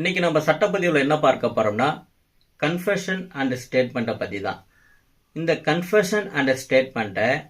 இன்னைக்கு நம்ம சட்டப்பதிவில் என்ன பார்க்க போறோம்னா கன்ஃபெஷன் அண்ட் ஸ்டேட்மெண்ட்டை பற்றி தான் இந்த கன்ஃபெஷன் அண்ட் ஸ்டேட்மெண்ட்டை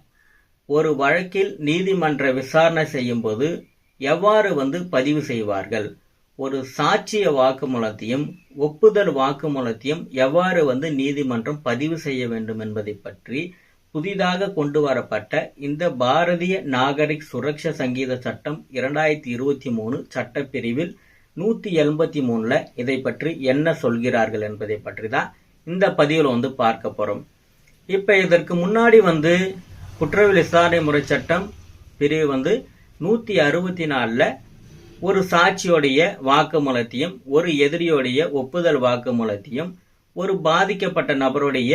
ஒரு வழக்கில் நீதிமன்ற விசாரணை செய்யும்போது எவ்வாறு வந்து பதிவு செய்வார்கள்? ஒரு சாட்சிய வாக்குமூலத்தையும் ஒப்புதல் வாக்குமூலத்தையும் எவ்வாறு வந்து நீதிமன்றம் பதிவு செய்ய வேண்டும் என்பதை பற்றி புதிதாக கொண்டு வரப்பட்ட இந்த பாரதிய நாகரிக் சுரக்ஷ சங்கீத சட்டம் இரண்டாயிரத்தி இருபத்தி மூணு சட்டப்பிரிவில் நூத்தி எண்பத்தி மூணுல இதை பற்றி என்ன சொல்கிறார்கள் என்பதை பற்றி தான் இந்த பதிவில் வந்து பார்க்க போறோம். இப்ப இதற்கு முன்னாடி வந்து குற்றவியல் விசாரணை முறை சட்டம் பிரிவு வந்து நூத்தி அறுபத்தி நாலுல ஒரு சாட்சியோடைய வாக்குமூலத்தையும் ஒரு எதிரியோடைய ஒப்புதல் வாக்குமூலத்தையும் ஒரு பாதிக்கப்பட்ட நபருடைய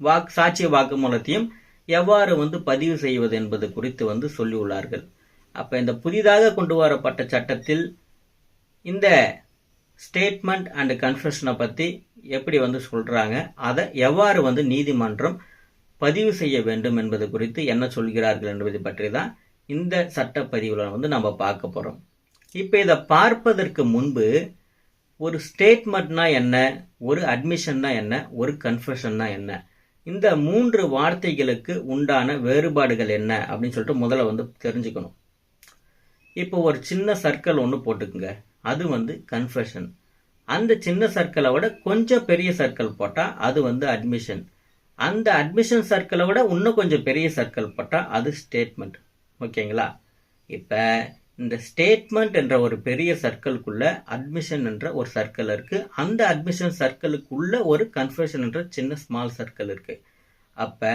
வாக்கு சாட்சி வாக்குமூலத்தையும் எவ்வாறு வந்து பதிவு செய்வது என்பது குறித்து வந்து சொல்லியுள்ளார்கள். அப்ப இந்த புதிதாக கொண்டு வரப்பட்ட சட்டத்தில் இந்த ஸ்டேட்மெண்ட் அண்ட் கன்ஃபெஷனை பற்றி எப்படி வந்து சொல்கிறாங்க அதை எவ்வாறு வந்து நீதிமன்றம் பதிவு செய்ய வேண்டும் என்பது குறித்து என்ன சொல்கிறார்கள் என்பதை பற்றி தான் இந்த சட்டப்பதிவில் வந்து நம்ம பார்க்க போகிறோம் இப்போ இதை பார்ப்பதற்கு முன்பு ஒரு ஸ்டேட்மெண்ட்னா என்ன ஒரு அட்மிஷன்னா என்ன ஒரு கன்ஃபெஷன்னா என்ன இந்த மூன்று வார்த்தைகளுக்கு உண்டான வேறுபாடுகள் என்ன அப்படின்னு சொல்லிட்டு முதல்ல வந்து தெரிஞ்சுக்கணும். இப்போ ஒரு சின்ன சர்க்கிள் ஒன்று போட்டுக்குங்க. அது வந்து கன்ஃபெஷன் அந்த சின்ன சர்க்கிளை விட கொஞ்சம் பெரிய சர்க்கிள் போட்டால் அது வந்து அட்மிஷன் அந்த அட்மிஷன் சர்க்கிளை விட இன்னும் கொஞ்சம் பெரிய சர்க்கிள் போட்டால் அது ஸ்டேட்மெண்ட் ஓகேங்களா? இப்போ இந்த ஸ்டேட்மெண்ட் என்ற ஒரு பெரிய சர்க்கிள்குள்ளே அட்மிஷன் என்ற ஒரு சர்க்கிள் இருக்கு. அந்த அட்மிஷன் சர்க்கிளுக்குள்ள ஒரு கன்ஃபெஷன் என்ற சின்ன ஸ்மால் சர்க்கிள் இருக்கு. அப்போ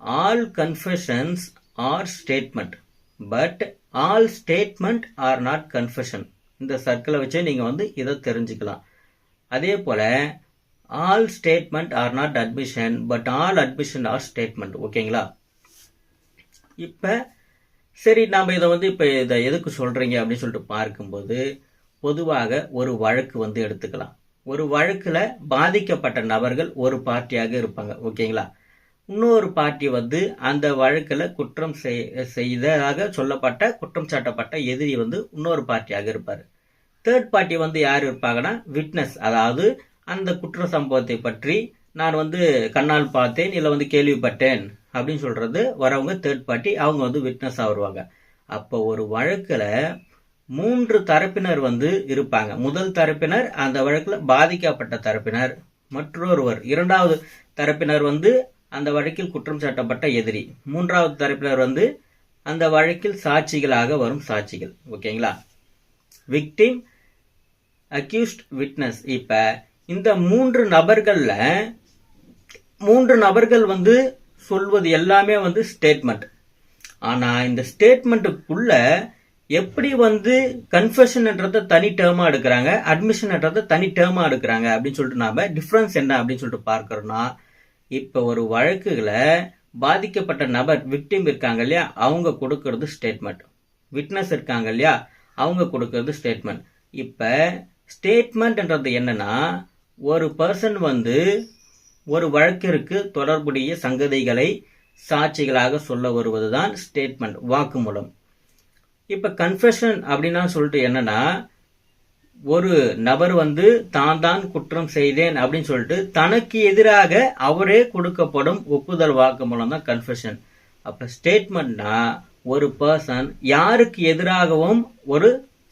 all confessions are statement but all statement are not confession இந்த சர்க்கிளை வச்சு நீங்கள் வந்து இதை தெரிஞ்சுக்கலாம். அதே போல் all statement are not admission but all admission are statement ஓகேங்களா? இப்போ சரி நாம் இதை வந்து இப்போ இதை எதுக்கு சொல்கிறீங்க அப்படின்னு சொல்லிட்டு பார்க்கும்போது பொதுவாக ஒரு வழக்கு வந்து எடுத்துக்கலாம். ஒரு வழக்கில் பாதிக்கப்பட்ட நபர்கள் ஒரு பார்ட்டியாக இருப்பாங்க. ஓகேங்களா? இன்னொரு பார்ட்டி வந்து அந்த வழக்கில் குற்றம் செய்ததாக சொல்லப்பட்ட குற்றம் சாட்டப்பட்ட எதிரி வந்து இன்னொரு பார்ட்டியாக இருப்பார். தேர்ட் பார்ட்டி வந்து யார் இருப்பாங்கன்னா விட்னஸ் அதாவது அந்த குற்ற சம்பவத்தை பற்றி நான் வந்து கண்ணால் பார்த்தேன் இல்லை வந்து கேள்விப்பட்டேன் அப்படின்னு சொல்கிறது வரவங்க தேர்ட் பார்ட்டி அவங்க வந்து விட்னஸ் வருவாங்க. அப்போ ஒரு வழக்கில் மூன்று தரப்பினர் வந்து இருப்பாங்க. முதல் தரப்பினர் அந்த வழக்கில் பாதிக்கப்பட்ட தரப்பினர். மற்றொருவர் இரண்டாவது தரப்பினர் வந்து அந்த வழக்கில் குற்றம் சாட்டப்பட்ட எதிரி. மூன்றாவது தரப்பினர் வந்து அந்த வழக்கில் சாட்சிகளாக வரும் சாட்சிகள். ஓகேங்களா? விக்டிம் அக்யூஸ்ட் விட்னஸ் இப்போ இந்த மூன்று நபர்களில் மூன்று நபர்கள் வந்து சொல்வது எல்லாமே வந்து ஸ்டேட்மெண்ட் ஆனால் இந்த ஸ்டேட்மெண்ட்டுக்குள்ள எப்படி வந்து கன்ஃபெஷன்ன்றத தனி டேர்மாக எடுக்கிறாங்க அட்மிஷன்ன்றத தனி டேர்மாக எடுக்கிறாங்க அப்படின்னு சொல்லிட்டு நாம் டிஃப்ரென்ஸ் என்ன அப்படின்னு சொல்லிட்டு பார்க்குறோன்னா இப்ப ஒரு வழக்குகளை பாதிக்கப்பட்ட நபர் விக்டிம் இருக்காங்க இல்லையா அவங்க கொடுக்கறது ஸ்டேட்மெண்ட் விட்னஸ் இருக்காங்க இல்லையா அவங்க கொடுக்கறது ஸ்டேட்மெண்ட் இப்ப ஸ்டேட்மெண்ட்ன்றது என்னன்னா ஒரு பர்சன் வந்து ஒரு வழக்கிற்கு தொடர்புடைய சங்கதிகளை சாட்சிகளாக சொல்ல வருவதுதான் ஸ்டேட்மெண்ட் வாக்குமூலம். இப்ப கன்ஃபெஷன் அப்படின்னா சொல்லிட்டு என்னன்னா ஒரு நபர் வந்து தான் தான் குற்றம் செய்தேன் அப்படின்னு சொல்லிட்டு தனக்கு எதிராக அவரே கொடுக்கப்படும் ஒப்புதல் வாக்குமூலம் தான் கன்ஃபெஷன் அப்ப ஸ்டேட்மெண்ட்னா ஒரு பர்சன் யாருக்கு எதிராகவும் ஒரு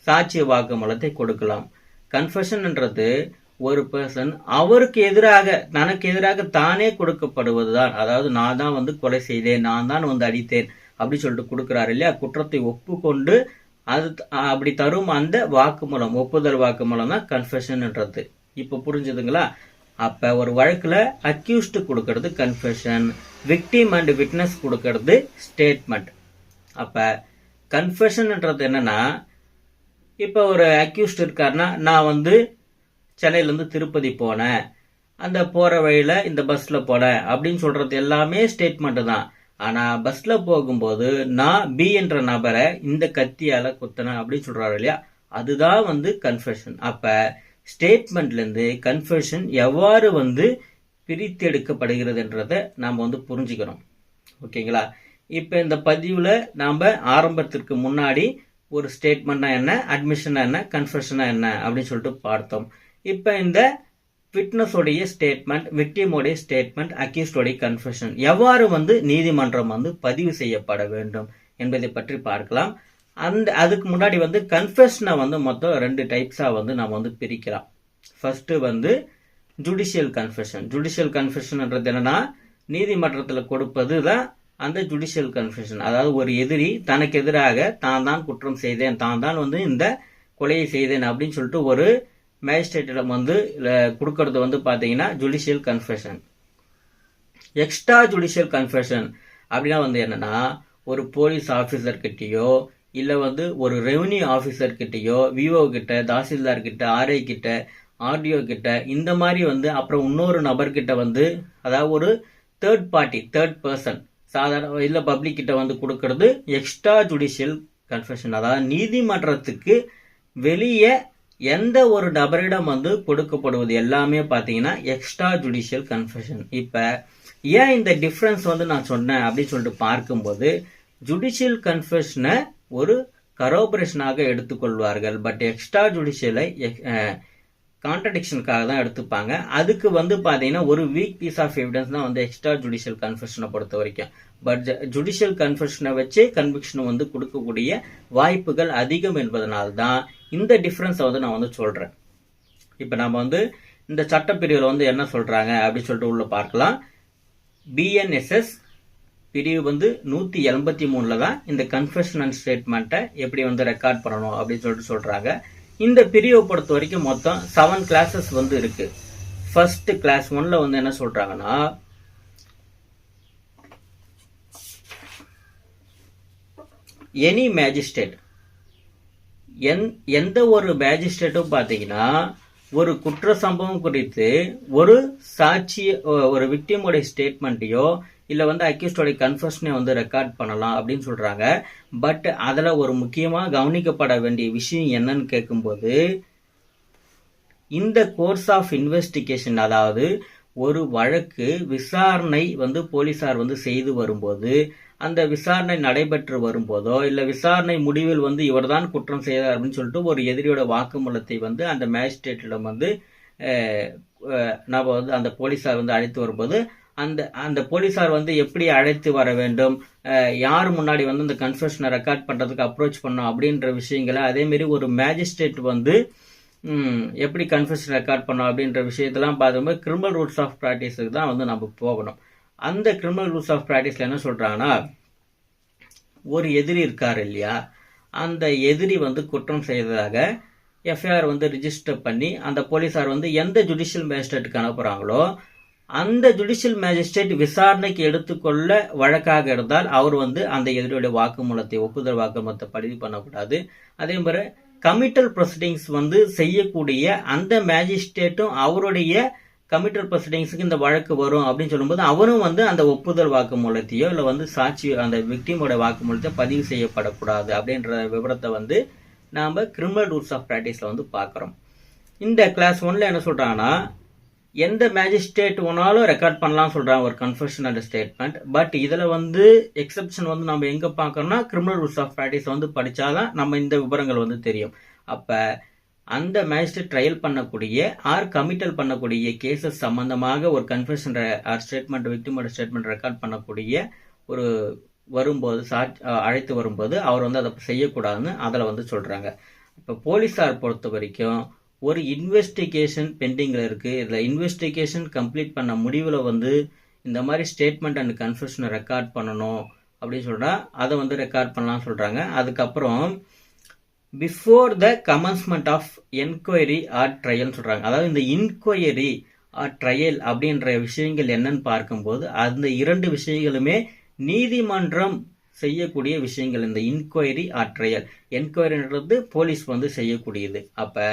சாட்சிய வாக்குமூலத்தை கொடுக்கலாம். கன்ஃபெஷன்ன்றது ஒரு பர்சன் அவருக்கு எதிராக தனக்கு எதிராக தானே கொடுக்கப்படுவதுதான். அதாவது நான் தான் வந்து கொலை செய்தேன் நான் தான் வந்து அடித்தேன் அப்படின்னு சொல்லிட்டு கொடுக்குறாரு இல்லையா? குற்றத்தை ஒப்புக்கொண்டு அது அப்படி தரும் அந்த வாக்குமூலம் ஒப்புதல் வாக்குமூலம் தான் கன்ஃபெஷன்ன்றது இப்போ புரிஞ்சுதுங்களா? அப்ப ஒரு வழக்குல அக்யூஸ்டு கொடுக்கறது கன்ஃபெஷன் விக்டிம் அண்ட் விட்னஸ் கொடுக்கறது ஸ்டேட்மெண்ட் அப்ப கன்ஃபெஷன்ன்றது என்னன்னா இப்போ ஒரு அக்யூஸ்ட் இருக்காருன்னா நான் வந்து சென்னையிலேருந்து திருப்பதி போனேன். அந்த போகிற வழியில் இந்த பஸ்ஸில் போனேன். அப்படின்னு சொல்கிறது எல்லாமே ஸ்டேட்மெண்ட்டு தான். ஆனால் பஸ்ஸில் போகும்போது நான் பி என்ற நபரை இந்த கத்தியால் குத்தினேன் அப்படின்னு சொல்கிறாரு இல்லையா? அதுதான் வந்து கன்ஃபெஷன் அப்போ ஸ்டேட்மெண்ட்லேருந்து கன்ஃபெஷன் எவ்வாறு வந்து பிரித்தெடுக்கப்படுகிறதுன்றதை நாம் வந்து புரிஞ்சுக்கிறோம் ஓகேங்களா? இப்போ இந்த பதிவில் நாம் ஆரம்பத்திற்கு முன்னாடி ஒரு ஸ்டேட்மெண்ட்னா என்ன அட்மிஷனா என்ன கன்ஃபெஷனா என்ன அப்படின்னு சொல்லிட்டு பார்த்தோம். இப்போ இந்த விட்னஸோடைய ஸ்டேட்மெண்ட் விக்டிமோடைய ஸ்டேட்மெண்ட் அக்யூஸ்டோடைய கன்ஃபெஷன் எவ்வாறு வந்து நீதிமன்றம் வந்து பதிவு செய்யப்பட வேண்டும் என்பதை பற்றி பார்க்கலாம். அந்த அதுக்கு முன்னாடி வந்து கன்ஃபெஷனை வந்து மொத்தம் ரெண்டு டைப்ஸாக வந்து நம்ம வந்து பிரிக்கலாம். ஃபர்ஸ்ட் வந்து ஜுடிஷியல் கன்ஃபெஷன் ஜுடிஷியல் கன்ஃபெஷன்ன்றது என்னன்னா நீதிமன்றத்தில் கொடுப்பது தான் அந்த ஜுடிஷியல் கன்ஃபெஷன் அதாவது ஒரு எதிரி தனக்கு எதிராக தான் தான் குற்றம் செய்தேன் தான் தான் வந்து இந்த கொலையை செய்தேன் அப்படின்னு சொல்லிட்டு ஒரு மேஜிஸ்ட்ரேட்டிடம் வந்து கொடுக்கறது வந்து பார்த்தீங்கன்னா judicial confession extra judicial confession அப்படின்னா வந்து என்னன்னா ஒரு போலீஸ் ஆஃபீஸர்கிட்டயோ இல்லை வந்து ஒரு ரெவன்யூ ஆஃபீஸர் கிட்டேயோ விஓ கிட்ட தாசில்தார் கிட்ட ஆர்ஐ கிட்ட ஆர்டிஓ கிட்ட இந்த மாதிரி வந்து அப்புறம் இன்னொரு நபர்கிட்ட வந்து அதாவது ஒரு தேர்ட் பார்ட்டி தேர்ட் பர்சன் சாதாரண இல்லை பப்ளிக் கிட்ட வந்து கொடுக்கறது எக்ஸ்ட்ரா ஜுடிஷியல் கன்ஃபெஷன் அதாவது நீதிமன்றத்துக்கு வெளியே எந்த ஒரு நபரிடம் வந்து கொடுக்கப்படுவது எல்லாமே பார்த்தீங்கன்னா எக்ஸ்ட்ரா ஜுடிஷியல் கன்ஃபெஷன் இப்போ ஏன் இந்த டிஃப்ரென்ஸ் வந்து நான் சொன்னேன் அப்படின்னு சொல்லிட்டு பார்க்கும்போது ஜுடிஷியல் கன்ஃபெஷனை ஒரு கரோபரேஷனாக எடுத்துக்கொள்வார்கள். பட் எக்ஸ்ட்ரா ஜுடிஷியலை கான்ட்ரடிக்ஷனுக்காக தான் எடுத்துப்பாங்க. அதுக்கு வந்து பார்த்தீங்கன்னா ஒரு வீக் பீஸ் ஆஃப் எவிடன்ஸ் தான் வந்து எக்ஸ்ட்ரா ஜுடிஷியல் கன்ஃபெஷனை பொறுத்த வரைக்கும். பட் ஜுடிஷியல் கன்ஃபெஷனை வச்சு கன்விக்ஷனை வந்து கொடுக்கக்கூடிய வாய்ப்புகள் அதிகம் என்பதனால் தான் இந்த டிஃப்ரென்ஸை வந்து நான் வந்து சொல்கிறேன் இப்போ நம்ம வந்து இந்த சட்டப்பிரிவில் வந்து என்ன சொல்கிறாங்க அப்படின்னு சொல்லிட்டு உள்ள பார்க்கலாம். பிஎன்எஸ்எஸ் பிரிவு வந்து நூற்றி எண்பத்தி மூணில் தான் இந்த கன்ஃபெஷனல் ஸ்டேட்மெண்ட்டை எப்படி வந்து ரெக்கார்ட் பண்ணணும் அப்படின்னு சொல்லிட்டு சொல்கிறாங்க இந்த பிரிவை பொறுத்த வரைக்கும் மொத்தம் செவன் கிளாஸஸ் வந்து இருக்குது ஃபர்ஸ்ட் கிளாஸ் ஒன்ல வந்து என்ன சொல்கிறாங்கன்னா எனி மேஜிஸ்ட்ரேட் எந்த ஒரு மேஜிஸ்ட்ரேட்டும் பார்த்தீங்கன்னா ஒரு குற்ற சம்பவம் குறித்து ஒரு சாட்சி ஒரு விக்டிமோடைய ஸ்டேட்மெண்ட்டையோ இல்லை வந்து அக்யூஸ்டோடைய கன்ஃபர்ஷனை வந்து ரெக்கார்ட் பண்ணலாம் அப்படின்னு சொல்கிறாங்க பட் அதில் ஒரு முக்கியமாக கவனிக்கப்பட வேண்டிய விஷயம் என்னன்னு கேட்கும்போது இந்த கோர்ஸ் ஆஃப் இன்வெஸ்டிகேஷன் அதாவது ஒரு வழக்கு விசாரணை வந்து போலீஸார் வந்து செய்து வரும்போது அந்த விசாரணை நடைபெற்று வரும்போதோ இல்லை விசாரணை முடிவில் வந்து இவர்தான் குற்றம் செய்தார் அப்படின்னு சொல்லிட்டு ஒரு எதிரியோட வாக்குமூலத்தை வந்து அந்த மேஜிஸ்ட்ரேட்டிடம் வந்து நம்ம வந்து அந்த போலீஸார் வந்து அழைத்து வரும்போது அந்த அந்த போலீஸார் வந்து எப்படி அழைத்து வர வேண்டும் யார் முன்னாடி வந்து அந்த கன்ஃபெஷனை ரெக்கார்ட் பண்ணுறதுக்கு அப்ரோச் பண்ணோம் அப்படின்ற விஷயங்களை அதேமாரி ஒரு மேஜிஸ்ட்ரேட் வந்து எப்படி கன்ஃபெஷன் ரெக்கார்ட் பண்ணோம் அப்படின்ற விஷயத்தெல்லாம் பார்க்கும்போது கிரிமினல் ரூல்ஸ் ஆஃப் ப்ராக்டிஸுக்கு தான் வந்து நம்ம போகணும். அந்த கிரிமினல் ரூல்ஸ் ஆஃப் ப்ராக்டிஸில் என்ன சொல்கிறாங்கன்னா ஒரு எதிரி இருக்கார் இல்லையா அந்த எதிரி வந்து குற்றம் செய்ததாக எஃப்ஐஆர் வந்து ரிஜிஸ்டர் பண்ணி அந்த போலீஸார் வந்து எந்த ஜுடிஷியல் மேஜிஸ்ட்ரேட்டுக்கு அனுப்புகிறாங்களோ அந்த ஜுடிஷியல் மேஜிஸ்ட்ரேட் விசாரணைக்கு எடுத்துக்கொள்ள வழக்காக இருந்தால் அவர் வந்து அந்த எதிரியுடைய வாக்குமூலத்தை ஒப்புதல் வாக்குமூலத்தை பதிவு பண்ணக்கூடாது. அதே மாதிரி கமிட்டல் ப்ரொசீடிங்ஸ் வந்து செய்யக்கூடிய அந்த மேஜிஸ்ட்ரேட்டும் அவருடைய கம்ப்யூட்டர் ப்ரொசீடிங்ஸுக்கு இந்த வழக்கு வரும் அப்படின்னு சொல்லும்போது அவரும் வந்து அந்த ஒப்புதல் வாக்குமூலத்தையோ இல்லை வந்து சாட்சி அந்த விக்டிமோட வாக்குமூலத்தை பதிவு செய்யப்படக்கூடாது அப்படின்ற விவரத்தை வந்து நாம் கிரிமினல் ரூல்ஸ் ஆஃப் ப்ராக்டிஸில் வந்து பார்க்குறோம். இந்த கிளாஸ் ஒன்ல என்ன சொல்கிறாங்கன்னா எந்த மேஜிஸ்ட்ரேட் ஒன்னாலும் ரெக்கார்ட் பண்ணலாம்னு சொல்கிறாங்க ஒரு கன்ஃபர்ஷன் அண்ட் ஸ்டேட்மெண்ட் பட் இதில் வந்து எக்ஸப்ஷன் வந்து நம்ம எங்கே பார்க்கறோம்னா கிரிமினல் ரூல்ஸ் ஆஃப் ப்ராக்டிஸ் வந்து படித்தாதான் நம்ம இந்த விவரங்கள் வந்து தெரியும். அப்போ அந்த மேஜிஸ்ட்ரேட் ட்ரையல் பண்ணக்கூடிய ஆர் கமிட்டல் பண்ணக்கூடிய கேசஸ் சம்பந்தமாக ஒரு கன்ஃபர்ஷன் ஆர் ஸ்டேட்மெண்ட் விக்டிமோட ஸ்டேட்மெண்ட் ரெக்கார்ட் பண்ணக்கூடிய ஒரு வரும்போது சா அழைத்து வரும்போது அவர் வந்து அதை செய்யக்கூடாதுன்னு அதில் வந்து சொல்கிறாங்க இப்போ போலீஸார் பொறுத்த வரைக்கும் ஒரு இன்வெஸ்டிகேஷன் பெண்டிங்கில் இருக்குது இதில் இன்வெஸ்டிகேஷன் கம்ப்ளீட் பண்ண முடிவில் வந்து இந்த மாதிரி ஸ்டேட்மெண்ட் அண்ட் கன்ஃபர்ஷனை ரெக்கார்ட் பண்ணணும் அப்படின்னு சொல்கிறா அதை வந்து ரெக்கார்ட் பண்ணலாம்னு சொல்கிறாங்க அதுக்கப்புறம் before the commencement of enquiry or ட்ரையல்னு சொல்கிறாங்க அதாவது இந்த இன்கொயரி ஆர் ட்ரையல் அப்படின்ற விஷயங்கள் என்னன்னு பார்க்கும்போது அந்த இரண்டு விஷயங்களுமே நீதிமன்றம் செய்யக்கூடிய விஷயங்கள். இந்த இன்கொயரி ஆர் ட்ரையல் என்கொயரின்றது போலீஸ் வந்து செய்யக்கூடியது. அப்போ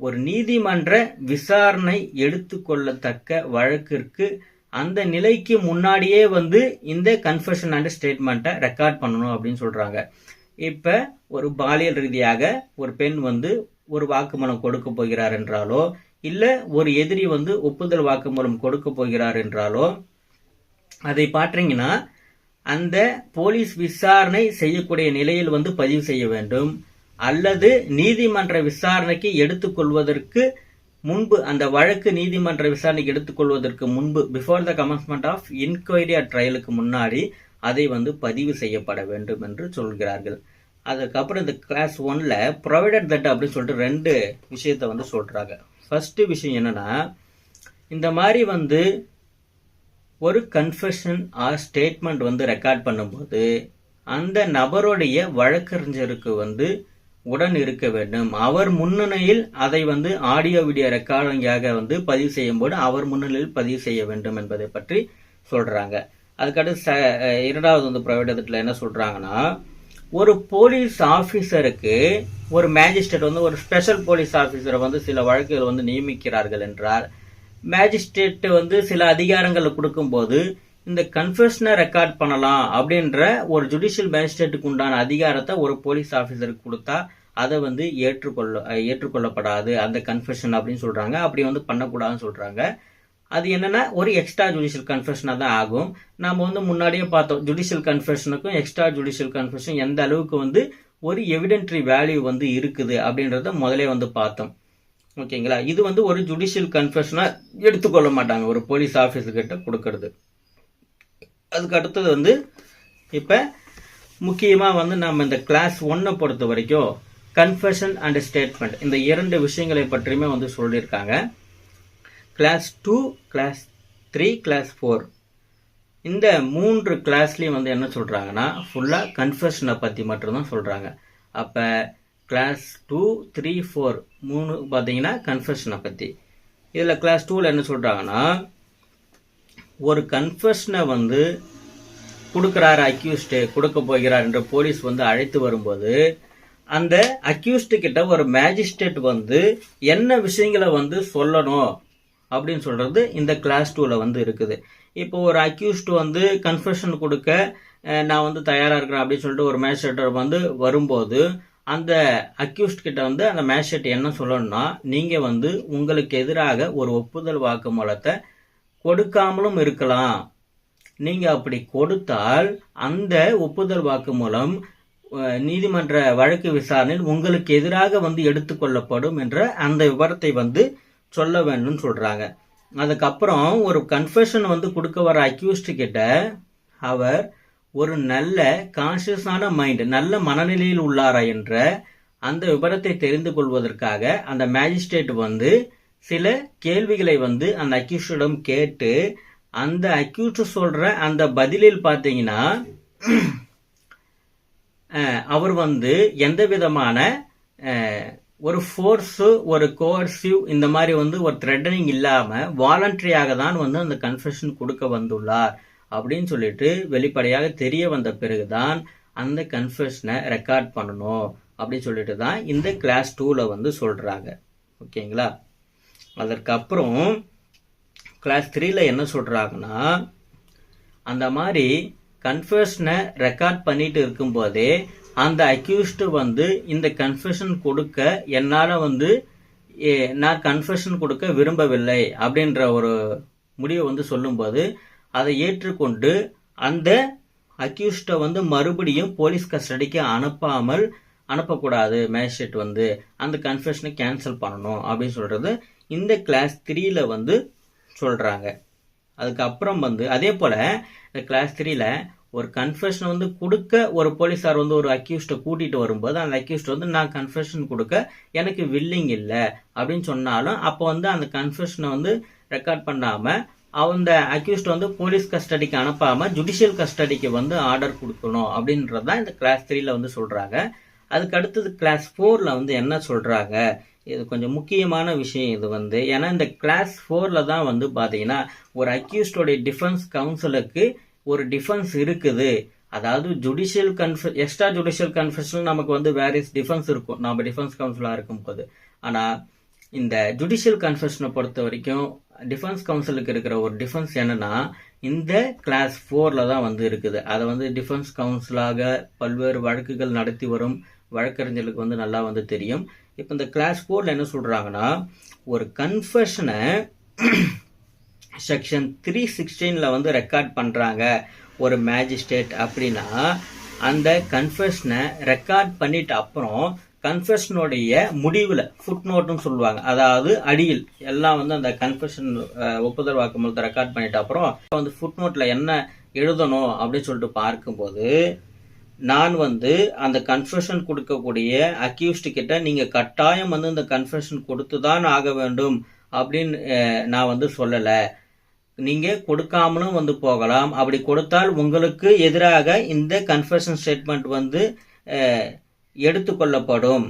ஒரு நீதிமன்ற விசாரணை எடுத்துக்கொள்ளத்தக்க வழக்கிற்கு அந்த நிலைக்கு முன்னாடியே வந்து இந்த கன்ஃபெஷன் அண்ட் ஸ்டேட்மெண்ட்டை ரெக்கார்ட் பண்ணணும் அப்படின்னு சொல்கிறாங்க இப்ப ஒரு பாலியல் ரீதியாக ஒரு பெண் வந்து ஒரு வாக்குமூலம் கொடுக்க போகிறார் என்றாலோ இல்ல ஒரு எதிரி வந்து ஒப்புதல் வாக்குமூலம் கொடுக்க போகிறார் என்றாலோ அதை பார்த்தீங்கன்னா அந்த போலீஸ் விசாரணை செய்யக்கூடிய நிலையில் வந்து பதிவு செய்ய வேண்டும். அல்லது நீதிமன்ற விசாரணைக்கு எடுத்துக்கொள்வதற்கு முன்பு அந்த வழக்கு நீதிமன்ற விசாரணைக்கு எடுத்துக்கொள்வதற்கு முன்பு before the commencement of inquiry at ட்ரையலுக்கு முன்னாடி அதை வந்து பதிவு செய்யப்பட வேண்டும் என்று சொல்கிறார்கள். அதுக்கப்புறம் இந்த கிளாஸ் ஒன்ல ப்ரொவைடட் தட் அப்படின்னு சொல்லிட்டு ரெண்டு விஷயத்த வந்து சொல்றாங்க. ஃபர்ஸ்ட் விஷயம் என்னன்னா இந்த மாதிரி வந்து ஒரு கன்ஃபெஷன் ஆர் ஸ்டேட்மெண்ட் வந்து ரெக்கார்ட் பண்ணும்போது அந்த நபருடைய வழக்கறிஞருக்கு வந்து உடன் இருக்க வேண்டும். அவர் முன்னணியில் அதை வந்து ஆடியோ வீடியோ ரெக்கார்டிங்காக வந்து பதிவு செய்யும்போது அவர் முன்னிலையில் பதிவு செய்ய வேண்டும் என்பதை பற்றி சொல்றாங்க. அதுக்கடுத்து ச- இரண்டாவது வந்து ப்ரைவேட் என்ன சொல்றாங்கன்னா ஒரு போலீஸ் ஆஃபீஸருக்கு ஒரு மேஜிஸ்ட்ரேட் வந்து ஒரு ஸ்பெஷல் போலீஸ் ஆஃபீஸரை வந்து சில வழக்குகள் வந்து நியமிக்கிறார்கள் என்றால் மேஜிஸ்ட்ரேட் வந்து சில அதிகாரங்களை கொடுக்கும்போது இந்த கன்ஃபெஷனை ரெக்கார்ட் பண்ணலாம் அப்படின்ற ஒரு ஜுடிஷியல் மேஜிஸ்ட்ரேட்டுக்கு உண்டான அதிகாரத்தை ஒரு போலீஸ் ஆஃபீஸருக்கு கொடுத்தா அதை வந்து ஏற்றுக்கொள்ள ஏற்றுக்கொள்ளப்படாது. அந்த கன்ஃபெஷன் அப்படின்னு சொல்கிறாங்க அப்படி வந்து பண்ணக்கூடாதுன்னு சொல்கிறாங்க அது என்னன்னா ஒரு எக்ஸ்ட்ரா ஜுடிஷியல் கன்ஃபெஷனாக தான் ஆகும். நாம் வந்து முன்னாடியே பார்த்தோம் ஜுடிஷியல் கன்ஃபெஷனுக்கும் எக்ஸ்ட்ரா ஜுடிஷியல் கன்ஃபெஷன் எந்த அளவுக்கு வந்து ஒரு எவிடென்ட்ரி வேல்யூ வந்து இருக்குது அப்படின்றத முதலே வந்து பார்த்தோம். ஓகேங்களா? இது வந்து ஒரு ஜுடிஷியல் கன்ஃபெஷனாக எடுத்துக்கொள்ள மாட்டாங்க ஒரு போலீஸ் ஆஃபீஸர்கிட்ட கொடுக்கறது. அதுக்கு அடுத்தது வந்து இப்போ முக்கியமாக வந்து நம்ம இந்த கிளாஸ் ஒன்னை பொறுத்த வரைக்கும் கன்ஃபெஷன் அண்ட் ஸ்டேட்மெண்ட் இந்த இரண்டு விஷயங்களை பற்றியுமே வந்து சொல்லியிருக்காங்க. Clause two clause three clause four இந்த மூன்று கிளாஸ்லேயும் வந்து என்ன சொல்கிறாங்கன்னா ஃபுல்லாக கன்ஃபெஷனை பற்றி மட்டும்தான் சொல்கிறாங்க அப்போ கிளாஸ் டூ த்ரீ ஃபோர் மூணு பார்த்தீங்கன்னா கன்ஃபெஷனை பற்றி இதில் கிளாஸ் டூவில் என்ன சொல்கிறாங்கன்னா ஒரு கன்ஃபெஷனை வந்து கொடுக்குறாரு அக்யூஸ்டு கொடுக்க போகிறார் என்று போலீஸ் வந்து அழைத்து வரும்போது அந்த அக்யூஸ்டு கிட்ட ஒரு மேஜிஸ்ட்ரேட் வந்து என்ன விஷயங்களை வந்து சொல்லணும் அப்படின்னு சொல்கிறது இந்த கிளாஸ் டூவில் வந்து இருக்குது. இப்போ ஒரு அக்யூஸ்டு வந்து கன்ஃபெஷன் கொடுக்க நான் வந்து தயாராக இருக்கிறேன் அப்படின்னு சொல்லிட்டு ஒரு மேஜிஸ்ட்ரேட் வந்து வரும்போது அந்த அக்யூஸ்ட் கிட்ட வந்து அந்த மேஜிஸ்ட்ரேட் என்ன சொல்லணும்னா நீங்கள் வந்து உங்களுக்கு எதிராக ஒரு ஒப்புதல் வாக்குமூலத்தை கொடுக்காமலும் இருக்கலாம். நீங்கள் அப்படி கொடுத்தால் அந்த ஒப்புதல் வாக்குமூலம் நீதிமன்ற வழக்கு விசாரணையில் உங்களுக்கு எதிராக வந்து எடுத்துக்கொள்ளப்படும் என்ற அந்த விவரத்தை வந்து சொல்ல வேணும்னு சொல்கிறாங்க அதுக்கப்புறம் ஒரு கன்ஃபெஷன் வந்து கொடுக்க வர அக்யூஸ்ட் கிட்ட அவர் ஒரு நல்ல கான்சியஸான மைண்ட் நல்ல மனநிலையில் உள்ளாரா என்ற அந்த விபரத்தை தெரிந்து கொள்வதற்காக அந்த மேஜிஸ்ட்ரேட் வந்து சில கேள்விகளை வந்து அந்த அக்யூஸ்டிடம் கேட்டு அந்த அக்யூஸ்ட் சொல்கிற அந்த பதிலில் பார்த்தீங்கன்னா அவர் வந்து எந்த விதமான ஒரு ஃபோர்ஸு ஒரு கோர்சிவ் இந்த மாதிரி வந்து ஒரு த்ரெட்டனிங் இல்லாமல் வாலண்டரியாக தான் வந்து அந்த கன்ஃபெஷன் கொடுக்க வந்துள்ளார். அப்படின்னு சொல்லிட்டு வெளிப்படையாக தெரிய வந்த பிறகுதான் அந்த கன்ஃபெஷனை ரெக்கார்ட் பண்ணணும் அப்படின்னு சொல்லிட்டு தான் இந்த கிளாஸ் டூவில் வந்து சொல்கிறாங்க ஓகேங்களா? அதற்கப்புறம் கிளாஸ் த்ரீல என்ன சொல்கிறாங்கன்னா அந்த மாதிரி கன்ஃபெஷனை ரெக்கார்ட் பண்ணிட்டு இருக்கும்போதே அந்த அக்யூஸ்டு வந்து இந்த கன்ஃபெஷன் கொடுக்க என்னால் வந்து ஏ, நான் கன்ஃபெஷன் கொடுக்க விரும்பவில்லை அப்படின்ற ஒரு முடிவை வந்து சொல்லும்போது அதை ஏற்றுக்கொண்டு அந்த அக்யூஸ்டை வந்து மறுபடியும் போலீஸ் கஸ்டடிக்கு அனுப்பாமல் அனுப்பக்கூடாது மேஜிஸ்ட்ரேட் வந்து. அந்த கன்ஃபெஷனை கேன்சல் பண்ணணும் அப்படின்னு சொல்கிறது இந்த கிளாஸ் த்ரீயில் வந்து சொல்கிறாங்க அதுக்கப்புறம் வந்து அதே போல் இந்த கிளாஸ் த்ரீயில் ஒரு கன்ஃபெஷன் வந்து கொடுக்க ஒரு போலீஸார் வந்து ஒரு அக்யூஸ்டை கூட்டிட்டு வரும்போது அந்த அக்யூஸ்ட் வந்து நான் கன்ஃபெஷன் கொடுக்க எனக்கு வில்லிங் இல்லை. அப்படின்னு சொன்னாலும் அப்போ வந்து அந்த கன்ஃபெஷனை வந்து ரெக்கார்ட் பண்ணாம அந்த அக்யூஸ்ட் வந்து போலீஸ் கஸ்டடிக்கு அனுப்பாம ஜுடிஷியல் கஸ்டடிக்கு வந்து ஆர்டர் கொடுக்கணும் அப்படின்றதான் இந்த கிளாஸ் த்ரீல வந்து சொல்றாங்க. அதுக்கு அடுத்தது கிளாஸ் ஃபோர்ல வந்து என்ன சொல்றாங்க? இது கொஞ்சம் முக்கியமான விஷயம் இது வந்து. ஏன்னா இந்த கிளாஸ் ஃபோர்ல தான் வந்து பாத்தீங்கன்னா ஒரு அக்யூஸ்டோடைய டிஃபென்ஸ் கவுன்சிலுக்கு ஒரு டிஃபென்ஸ் இருக்குது. அதாவது ஜுடிஷியல் கன்ஃப எக்ஸ்ட்ரா ஜுடிஷியல் கன்ஃபெஷன் நமக்கு வந்து வேரியஸ் டிஃபென்ஸ் இருக்கும். நம்ம டிஃபென்ஸ் இருக்கும் இருக்கும்போது. ஆனால் இந்த ஜுடிஷியல் கன்ஃபெஷனை பொறுத்த வரைக்கும் டிஃபென்ஸ் கவுன்சிலுக்கு இருக்கிற ஒரு டிஃபென்ஸ் என்னன்னா இந்த கிளாஸ் ஃபோரில் தான் வந்து இருக்குது. அதை வந்து டிஃபென்ஸ் கவுன்சிலாக பல்வேறு வழக்குகள் நடத்தி வரும். வழக்கறிஞர்களுக்கு வந்து நல்லா வந்து தெரியும். இப்போ இந்த கிளாஸ் ஃபோரில் என்ன சொல்கிறாங்கன்னா ஒரு கன்ஃபெஷனை செக்ஷன் த்ரீ சிக்ஸ்டீனில் வந்து ரெக்கார்ட் பண்ணுறாங்க ஒரு மேஜிஸ்ட்ரேட் அப்படின்னா அந்த கன்ஃபெஷனை ரெக்கார்ட் பண்ணிட்டு அப்புறம் கன்ஃபெஷனுடைய முடிவில் ஃபுட் நோட்டுன்னு சொல்லுவாங்க. அதாவது அடியில் எல்லாம் வந்து அந்த கன்ஃபெஷன் ஒப்புதல் வாக்குமூலத்தை ரெக்கார்ட் பண்ணிட்ட அப்புறம் வந்து ஃபுட் நோட்டில் என்ன எழுதணும் அப்படின்னு சொல்லிட்டு பார்க்கும்போது நான் வந்து அந்த கன்ஃபெஷன் கொடுக்கக்கூடிய அக்யூஸ்ட் கிட்ட நீங்கள் கட்டாயம் வந்து இந்த கன்ஃபெஷன் கொடுத்து தான் ஆக வேண்டும் அப்படின்னு நான் வந்து சொல்லலை. நீங்க கொடுக்காமலும் வந்து போகலாம். அப்படி கொடுத்தால் உங்களுக்கு எதிராக இந்த கன்ஃபெஷன் ஸ்டேட்மெண்ட் வந்து எடுத்துக்கொள்ளப்படும்.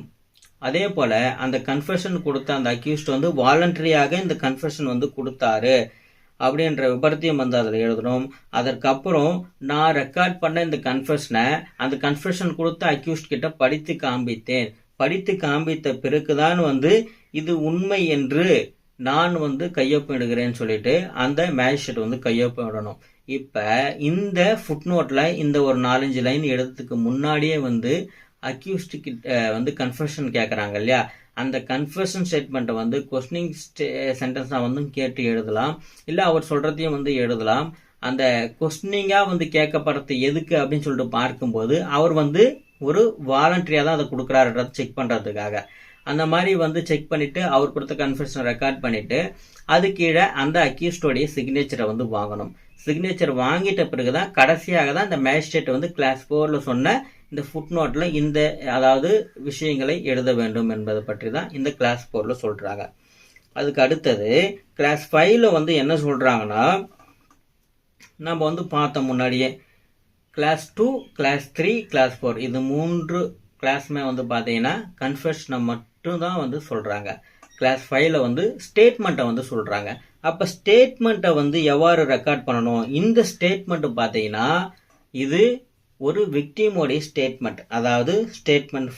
அதே போல அந்த கன்ஃபெஷன் கொடுத்த அந்த அக்யூஸ்ட் வந்து வாலண்டரியாக இந்த கன்ஃபெஷன் வந்து கொடுத்தாரு. அப்படின்ற விபரத்தையும் வந்து அதில் எழுதணும். அதற்கப்புறம் நான் ரெக்கார்ட் பண்ண இந்த கன்ஃபெஷனை அந்த கன்ஃபெஷன் கொடுத்த அக்யூஸ்ட் கிட்ட படித்து காண்பித்தேன். படித்து காண்பித்த பிறகுதான் வந்து இது உண்மை என்று நான் வந்து கையொப்பம் எடுக்கிறேன்னு சொல்லிட்டு அந்த மேஜிஸ்ட்ரேட் வந்து கையொப்பிடணும் இப்போ இந்த ஃபுட்நோட்டில் இந்த ஒரு நாலஞ்சு லைன் எடுத்ததுக்கு முன்னாடியே வந்து அக்யூஸ்டிக்கிட்ட வந்து கன்ஃபெஷன் கேட்குறாங்க இல்லையா? அந்த கன்ஃபெஷன் ஸ்டேட்மெண்ட்டை வந்து கொஸ்டினிங் ஸ்டே சென்டென்ஸாக வந்து கேட்டு எழுதலாம். இல்லை அவர் சொல்கிறதையும் வந்து எழுதலாம். அந்த கொஸ்டினிங்காக வந்து கேட்கப்படுறது எதுக்கு அப்படின்னு சொல்லிட்டு பார்க்கும்போது அவர் வந்து ஒரு வாலண்டரியாக தான் அதை கொடுக்குறாருன்றதை செக் பண்ணுறதுக்காக அந்த மாதிரி வந்து செக் பண்ணிவிட்டு அவர் கொடுத்த கன்ஃபெஷனை ரெக்கார்ட் பண்ணிவிட்டு அது கீழே அந்த அக்யூஸ்டோடைய சிக்னேச்சரை வந்து வாங்கணும். சிக்னேச்சர் வாங்கிட்ட பிறகு தான் கடைசியாக தான் இந்த மேஜிஸ்ட்ரேட் வந்து கிளாஸ் ஃபோரில் சொன்ன இந்த ஃபுட் நோட்டில் இந்த அதாவது விஷயங்களை எழுத வேண்டும் என்பதை பற்றி தான் இந்த கிளாஸ் ஃபோரில் சொல்கிறாங்க அதுக்கு அடுத்தது கிளாஸ் ஃபைவ்ல வந்து என்ன சொல்கிறாங்கன்னா நம்ம வந்து பார்த்தோம் முன்னாடியே clause two clause three clause four இது மூன்று கிளாஸுமே வந்து பார்த்தீங்கன்னா கன்ஃபெஷனை மட்டும் தான் வந்து சொல்கிறாங்க கிளாஸ் ஃபைவ்ல வந்து ஸ்டேட்மெண்ட்டை வந்து சொல்கிறாங்க அப்போ ஸ்டேட்மெண்ட்டை வந்து எவ்வாறு ரெக்கார்ட் பண்ணணும்? இந்த ஸ்டேட்மெண்ட்டு பார்த்தீங்கன்னா இது ஒரு விக்டீமோடைய ஸ்டேட்மெண்ட் அதாவது statement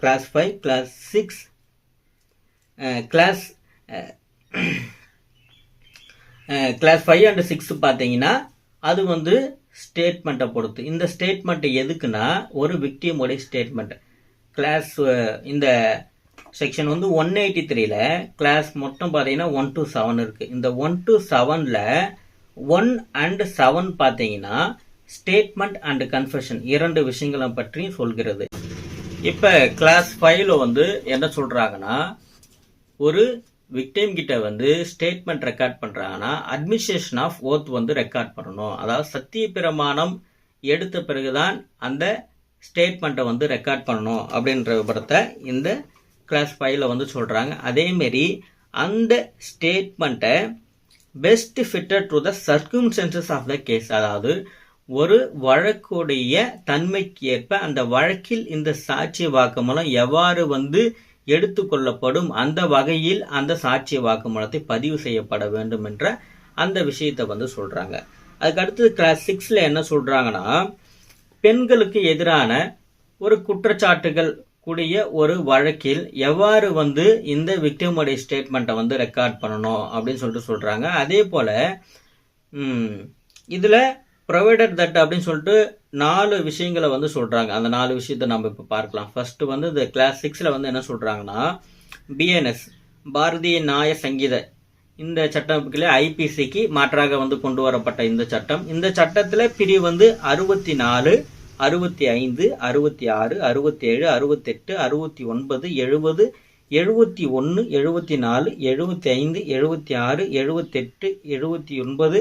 clause five clause six clause clause five and six பார்த்தீங்கன்னா அது வந்து ஸ்டேட்மெண்ட்டை பொறுத்து. இந்த ஸ்டேட்மெண்ட் எதுக்குன்னா ஒரு விக்டிமோடைய ஸ்டேட்மெண்ட் கிளாஸ் இந்த செக்ஷன் வந்து ஒன் எயிட்டி த்ரீல கிளாஸ் மொத்தம் பார்த்தீங்கன்னா ஒன் டு செவன் இருக்கு. இந்த ஒன் டு செவனில் ஒன் அண்ட் செவன் பார்த்தீங்கன்னா ஸ்டேட்மெண்ட் அண்ட் கன்ஃபெஷன் இரண்டு விஷயங்களை பற்றி சொல்கிறது. இப்போ கிளாஸ் ஃபைவ்ல வந்து என்ன சொல்றாங்கன்னா ஒரு விக்டிம் கிட்ட வந்து ஸ்டேட்மெண்ட் ரெக்கார்ட் பண்ணுறாங்கன்னா அட்மினிஸ்ட்ரேஷன் ஆஃப் ஓத் வந்து ரெக்கார்ட் பண்ணணும். அதாவது சத்திய பிரமாணம் எடுத்த பிறகுதான் அந்த ஸ்டேட்மெண்ட்டை வந்து ரெக்கார்ட் பண்ணணும் அப்படின்ற விபரத்தை இந்த கிளாஸ் ஃபைவ்ல வந்து சொல்றாங்க. அதேமாரி அந்த ஸ்டேட்மெண்ட்டை best fitted to the circumstances of the case அதாவது ஒரு வழக்குடைய தன்மைக்கு ஏற்ப அந்த வழக்கில் இந்த சாட்சிய வாக்குமூலம் எவ்வாறு வந்து எடுத்துக்கொள்ளப்படும் அந்த வகையில் அந்த சாட்சிய வாக்குமூலத்தை பதிவு செய்யப்பட வேண்டும் என்ற அந்த விஷயத்தை வந்து சொல்றாங்க. அதுக்கு அடுத்தது கிளாஸ் சிக்ஸ்ல என்ன சொல்றாங்கன்னா பெண்களுக்கு எதிரான ஒரு குற்றச்சாட்டுகள் கூடிய ஒரு வழக்கில் எவ்வாறு வந்து இந்த விக்டிமுடைய ஸ்டேட்மெண்ட்டை வந்து ரெக்கார்ட் பண்ணணும் அப்படின்னு சொல்லிட்டு சொல்கிறாங்க அதே போல் இதில் ப்ரொவைடட் தட் அப்படின்னு சொல்லிட்டு நாலு விஷயங்களை வந்து சொல்கிறாங்க அந்த நாலு விஷயத்தை நம்ம இப்போ பார்க்கலாம். ஃபர்ஸ்ட் வந்து இந்த கிளாஸ் சிக்ஸில் வந்து என்ன சொல்கிறாங்கன்னா பிஎன்எஸ் பாரதிய நாய சங்கீத. இந்த சட்டத்துக்குள்ளே ஐபிசிக்கு மாற்றாக வந்து கொண்டு வரப்பட்ட இந்த சட்டம். இந்த சட்டத்தில் பிரிவு வந்து அறுபத்தி நாலு அறுபத்தி ஐந்து அறுபத்தி ஆறு அறுபத்தி ஏழு அறுபத்தெட்டு அறுபத்தி ஒன்பது எழுபது எழுபத்தி ஒன்று எழுபத்தி நாலு எழுபத்தி ஐந்து எழுபத்தி ஆறு எழுபத்தெட்டு எழுபத்தி ஒன்பது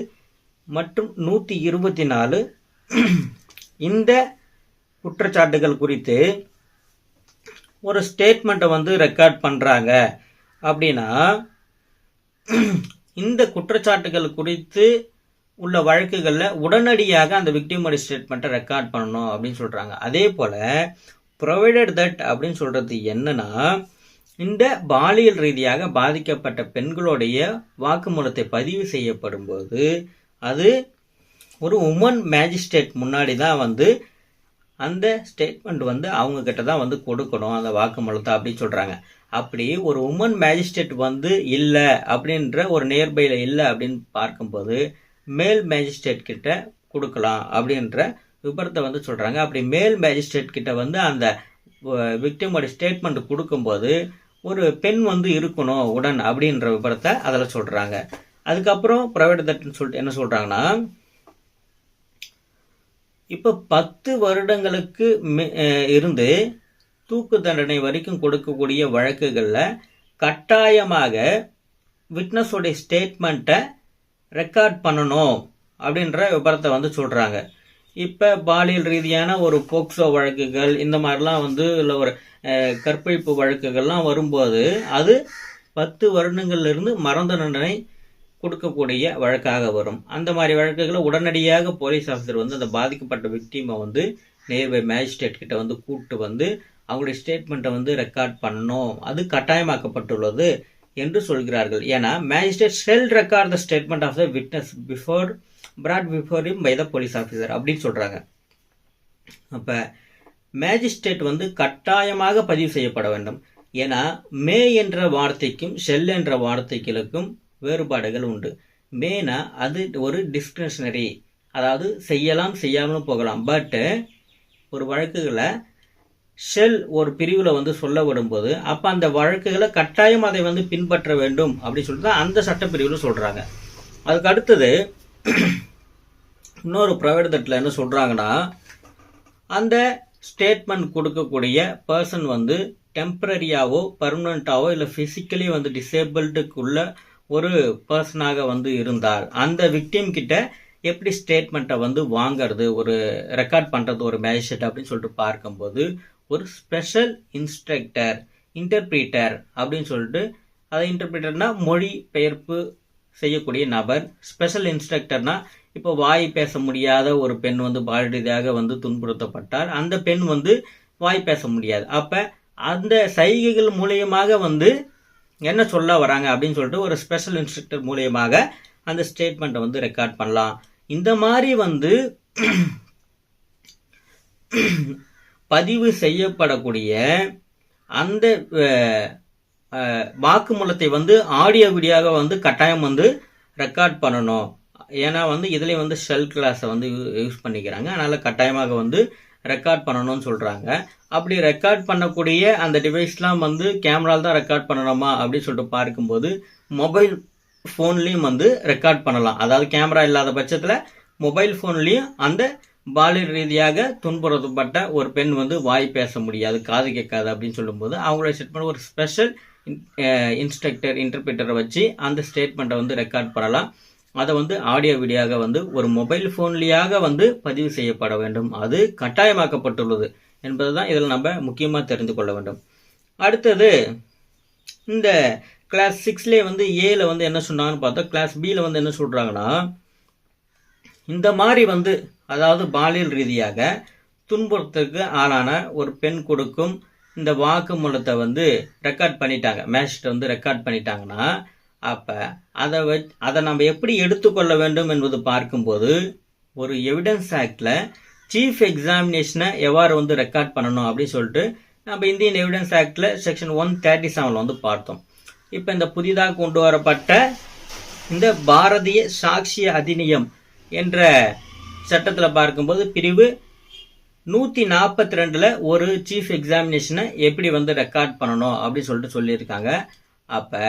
மற்றும் நூற்றி இருபத்தி நாலு. இந்த குற்றச்சாட்டுகள் குறித்து ஒரு ஸ்டேட்மெண்ட்டை வந்து ரெக்கார்ட் பண்ணுறாங்க அப்படின்னா இந்த குற்றச்சாட்டுகள் குறித்து உள்ள வழக்குகளில் உடனடியாக அந்த விக்டிமரி ஸ்டேட்மெண்ட்டை ரெக்கார்ட் பண்ணணும் அப்படின்னு சொல்கிறாங்க அதே போல் ப்ரொவைடட் தட் அப்படின்னு சொல்கிறது என்னென்னா இந்த பாலியல் ரீதியாக பாதிக்கப்பட்ட பெண்களுடைய வாக்குமூலத்தை பதிவு செய்யப்படும் போது அது ஒரு உமன் மேஜிஸ்ட்ரேட் முன்னாடி தான் வந்து அந்த ஸ்டேட்மெண்ட் வந்து அவங்க கிட்ட தான் வந்து கொடுக்கணும் அந்த வாக்குமூலத்தை அப்படின்னு சொல்கிறாங்க அப்படி ஒரு உமன் மேஜிஸ்ட்ரேட் வந்து இல்லை அப்படின்ற ஒரு நியர்பையில் இல்லை அப்படின்னு பார்க்கும்போது மேல் மேஜிஸ்ட்ரேட் கிட்ட கொடுக்கலாம் அப்படின்ற விபரத்தை வந்து சொல்கிறாங்க அப்படி மேல் மேஜிஸ்ட்ரேட் கிட்ட வந்து அந்த விக்டிமோட ஸ்டேட்மெண்ட் கொடுக்கும்போது ஒரு பெண் வந்து இருக்கணும் உடன் அப்படின்ற விபரத்தை அதில் சொல்கிறாங்க அதுக்கப்புறம் ப்ரைவேட் தட்டுன்னு சொல்லிட்டு என்ன சொல்கிறாங்கன்னா இப்போ பத்து வருடங்களுக்கு மே- இருந்து தூக்கு தண்டனை வரைக்கும் கொடுக்கக்கூடிய வழக்குகளில் கட்டாயமாக விட்னஸோடைய ஸ்டேட்மெண்ட்டை ரெக்கார்ட் பண்ணணும் அப்படின்ற விபரத்தை வந்து சொல்கிறாங்க இப்போ பாலியல் ரீதியான ஒரு போக்சோ வழக்குகள் இந்த மாதிரிலாம் வந்து இல்லை ஒரு கற்பழிப்பு வழக்குகள்லாம் வரும்போது அது பத்து வருடங்கள்லேருந்து மரண தண்டனை கொடுக்கக்கூடிய வழக்காக வரும். அந்த மாதிரி வழக்குகளை உடனடியாக போலீஸ் ஆஃபீஸர் வந்து அந்த பாதிக்கப்பட்ட விக்டீமை வந்து நேர்பை மேஜிஸ்ட்ரேட் கிட்ட வந்து கூப்பிட்டு வந்து அவங்களுடைய ஸ்டேட்மெண்ட்டை வந்து ரெக்கார்ட் பண்ணணும். அது கட்டாயமாக்கப்பட்டுள்ளது. என்று சொல்கிறார்கள். ஏன்னா magistrate shall record the statement of the witness before brought before him by the police officer அப்படின்னு சொல்கிறாங்க அப்போ மேஜிஸ்ட்ரேட் வந்து கட்டாயமாக பதிவு செய்யப்பட வேண்டும். ஏன்னா மே என்ற வார்த்தைக்கும் ஷெல் என்ற வார்த்தைகளுக்கும் வேறுபாடுகள் உண்டு. மேனா அது ஒரு டிஸ்கிரிஷனரி அதாவது செய்யலாம் செய்யாமலும் போகலாம். பட்டு ஒரு வழக்குகளை ஷெல் ஒரு பிரிவில் வந்து சொல்ல விடும்போது அப்போ அந்த வழக்குகளை கட்டாயம் அதை வந்து பின்பற்ற வேண்டும் அப்படின்னு சொல்லிட்டு தான் அந்த சட்டப்பிரிவில் சொல்கிறாங்க அதுக்கு அடுத்தது இன்னொரு ப்ரைவேட் தட்டில் என்ன சொல்கிறாங்கன்னா அந்த ஸ்டேட்மெண்ட் கொடுக்கக்கூடிய பர்சன் வந்து டெம்பரரியாவோ பர்மனண்ட்டாவோ இல்லை ஃபிசிக்கலி வந்து டிசேபிள்டுக்குள்ள ஒரு பர்சனாக வந்து இருந்தால் அந்த விக்டிம் கிட்ட எப்படி ஸ்டேட்மெண்ட்டை வந்து வாங்கிறது ஒரு ரெக்கார்ட் பண்ணுறது ஒரு மேஜிஸ்ட்ரேட் அப்படின்னு சொல்லிட்டு பார்க்கும்போது ஒரு ஸ்பெஷல் இன்ஸ்ட்ரக்டர் இன்டர்பிரிட்டர் அப்படின்னு சொல்லிட்டு அதை இன்டர்பிரிட்டர்னா மொழி பெயர்ப்பு செய்யக்கூடிய நபர். ஸ்பெஷல் இன்ஸ்ட்ரக்டர்னா இப்போ வாய் பேச முடியாத ஒரு பெண் வந்து பால் ரீதியாக வந்து துன்புறுத்தப்பட்டார். அந்த பெண் வந்து வாய் பேச முடியாது. அப்போ அந்த சைகைகள் மூலியமாக வந்து என்ன சொல்ல வராங்க அப்படின்னு சொல்லிட்டு ஒரு ஸ்பெஷல் இன்ஸ்ட்ரக்டர் மூலியமாக அந்த ஸ்டேட்மெண்ட்டை வந்து ரெக்கார்ட் பண்ணலாம். இந்த மாதிரி வந்து பதிவு செய்யப்படக்கூடிய அந்த வாக்குமூலத்தை வந்து ஆடியோ வீடியோவாக வந்து கட்டாயம் வந்து ரெக்கார்ட் பண்ணணும். ஏன்னா வந்து இதுலேயே வந்து ஷெல் கிளாஸை வந்து யூஸ் பண்ணிக்கிறாங்க. அதனால் கட்டாயமாக வந்து ரெக்கார்ட் பண்ணணும்னு சொல்கிறாங்க அப்படி ரெக்கார்ட் பண்ணக்கூடிய அந்த டிவைஸ்லாம் வந்து கேமரால தான் ரெக்கார்ட் பண்ணணுமா அப்படின்னு சொல்லிட்டு பார்க்கும்போது மொபைல் ஃபோன்லேயும் வந்து ரெக்கார்ட் பண்ணலாம். அதாவது கேமரா இல்லாத பட்சத்தில் மொபைல் ஃபோன்லேயும் அந்த பாலியல் ரீதியாக துன்புறுத்தப்பட்ட ஒரு பெண் வந்து வாய் பேச முடியாது காது கேட்காது அப்படின்னு சொல்லும்போது அவங்களோட செட் பண்ண ஒரு ஸ்பெஷல் இன்ஸ்ட்ரக்டர் இன்டர்பிரிட்டரை வச்சு அந்த ஸ்டேட்மெண்ட்டை வந்து ரெக்கார்ட் பண்ணலாம். அதை வந்து ஆடியோ வீடியோவாக வந்து ஒரு மொபைல் ஃபோன்லேயாக வந்து பதிவு செய்யப்பட வேண்டும். அது கட்டாயமாக்கப்பட்டுள்ளது என்பது தான் இதில் நம்ம முக்கியமாக தெரிந்து கொள்ள வேண்டும். அடுத்தது இந்த கிளாஸ் சிக்ஸ்லேயே வந்து ஏல வந்து என்ன சொன்னாங்கன்னு பார்த்தா கிளாஸ் பியில் வந்து என்ன சொல்கிறாங்கன்னா இந்த மாதிரி வந்து அதாவது பாலியல் ரீதியாக துன்புறுத்தலுக்கு ஆளான ஒரு பெண் கொடுக்கும் இந்த வாக்குமூலத்தை வந்து ரெக்கார்ட் பண்ணிட்டாங்க. மேஜிஸ்ட்ரேட் வந்து ரெக்கார்ட் பண்ணிட்டாங்கன்னா அப்போ அதை வச் அதை நம்ம எப்படி எடுத்துக்கொள்ள வேண்டும் என்பது பார்க்கும்போது ஒரு எவிடன்ஸ் ஆக்டில் சீஃப் எக்ஸாமினேஷனை எவ்வாறு வந்து ரெக்கார்ட் பண்ணணும் அப்படின்னு சொல்லிட்டு நம்ம இந்தியன் எவிடன்ஸ் ஆக்டில் செக்ஷன் ஒன் தேர்ட்டி செவனில் வந்து பார்த்தோம். இப்போ இந்த புதிதாக கொண்டு வரப்பட்ட இந்த பாரதிய சாட்சிய அதிநியம் என்ற சட்டத்தில் பார்க்கும்போது பிரிவு நூற்றி நாற்பத்தி ரெண்டில் ஒரு சீஃப் எக்ஸாமினேஷனை எப்படி வந்து ரெக்கார்ட் பண்ணணும் அப்படின்னு சொல்லிட்டு சொல்லியிருக்காங்க. அப்போ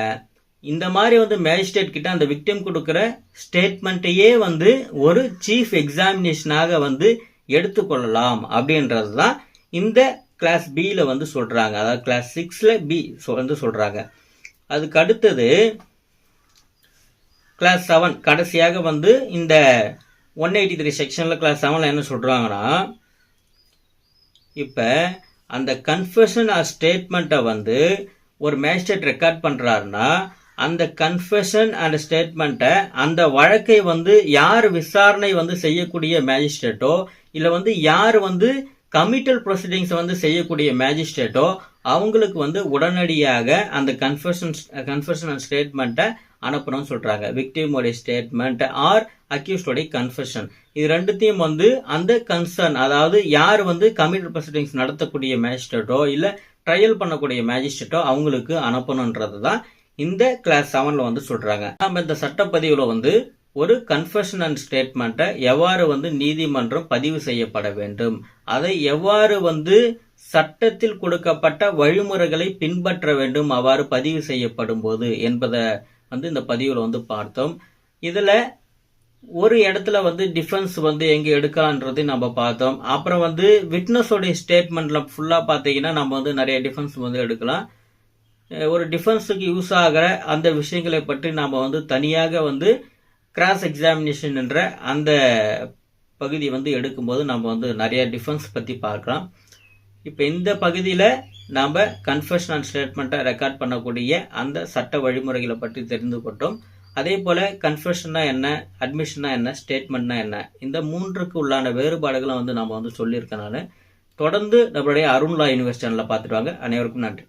இந்த மாதிரி வந்து மேஜிஸ்ட்ரேட் கிட்ட அந்த விக்டிம் கொடுக்குற ஸ்டேட்மெண்ட்டையே வந்து ஒரு சீஃப் எக்ஸாமினேஷனாக வந்து எடுத்துக்கொள்ளலாம் அப்படின்றது தான் இந்த கிளாஸ் பியில் வந்து சொல்கிறாங்க அதாவது கிளாஸ் சிக்ஸில் பி வந்து சொல்கிறாங்க அதுக்கு அடுத்தது கிளாஸ் செவன் கடைசியாக வந்து இந்த ஒன் எயிட்டி த்ரீ செக்ஷனில் கிளாஸ் செவனில் என்ன சொல்கிறாங்கன்னா இப்போ அந்த கன்ஃபெஷன் ஆர் ஸ்டேட்மெண்ட்டை வந்து ஒரு மேஜிஸ்ட்ரேட் ரெக்கார்ட் பண்ணுறாருன்னா அந்த கன்ஃபெஷன் அண்ட் ஸ்டேட்மெண்ட்டை அந்த வழக்கை வந்து யார் விசாரணை வந்து செய்யக்கூடிய மேஜிஸ்ட்ரேட்டோ இல்லை வந்து யார் வந்து கமிட்டல் ப்ரொசீடிங்ஸ் வந்து செய்யக்கூடிய மேஜிஸ்ட்ரேட்டோ அவங்களுக்கு வந்து உடனடியாக அந்த கன்ஃபெஷன் கன்ஃபெஷன் அண்ட் ஸ்டேட்மெண்ட்டை அனுப்பணும்னு சொல்கிறாங்க விக்டிமோடைய ஸ்டேட்மெண்ட் ஆர் அக்யூஸ்டோடைய கன்ஃபெஷன் இது ரெண்டுத்தையும் வந்து அந்த கன்சர்ன் அதாவது யார் வந்து கம்யூனிட் ப்ரொசீடிங்ஸ் நடத்தக்கூடிய மேஜிஸ்ட்ரேட்டோ இல்லை ட்ரையல் பண்ணக்கூடிய மேஜிஸ்ட்ரேட்டோ அவங்களுக்கு அனுப்பணுன்றது தான் இந்த கிளாஸ் செவனில் வந்து சொல்கிறாங்க நம்ம இந்த சட்டப்பதிவில் வந்து ஒரு கன்ஃபெஷன் அண்ட் ஸ்டேட்மெண்ட்டை எவ்வாறு வந்து நீதிமன்றம் பதிவு செய்யப்பட வேண்டும்? அதை எவ்வாறு வந்து சட்டத்தில் கொடுக்கப்பட்ட வழிமுறைகளை பின்பற்ற வேண்டும்? அவ்வாறு பதிவு செய்யப்படும் போது என்பதை வந்து இந்த பதிவில் வந்து பார்த்தோம். இதில் ஒரு இடத்துல வந்து டிஃபென்ஸ் வந்து எங்கே எடுக்கலான்றது நம்ம பார்த்தோம். அப்புறம் வந்து விட்னஸோடைய ஸ்டேட்மெண்ட்டில் ஃபுல்லாக பார்த்தீங்கன்னா நம்ம வந்து நிறைய டிஃபென்ஸ் வந்து எடுக்கலாம். ஒரு டிஃபென்ஸுக்கு யூஸ் ஆகிற அந்த விஷயங்களை பற்றி நாம் வந்து தனியாக வந்து கிராஸ் எக்ஸாமினேஷன் என்ற அந்த பகுதி வந்து எடுக்கும்போது நம்ம வந்து நிறைய டிஃபென்ஸ் பற்றி பார்க்கலாம். இப்போ இந்த பகுதியில் நாம் கன்ஃபெஷன் ஸ்டேட்மெண்ட்டை ரெக்கார்ட் பண்ணக்கூடிய அந்த சட்ட வழிமுறைகளை பற்றி தெரிந்து கொண்டோம். அதே போல் கன்ஃபெஷன்னா என்ன அட்மிஷன்னா என்ன ஸ்டேட்மெண்ட்னா என்ன இந்த மூன்றுக்கு உள்ளான வேறுபாடுகளை வந்து நம்ம வந்து சொல்லியிருக்கனால தொடர்ந்து நம்மளுடைய அருண்லா யூனிவர்சிட்டி சேனலில் பார்த்துட்டு வாங்க. அனைவருக்கும் நன்றி.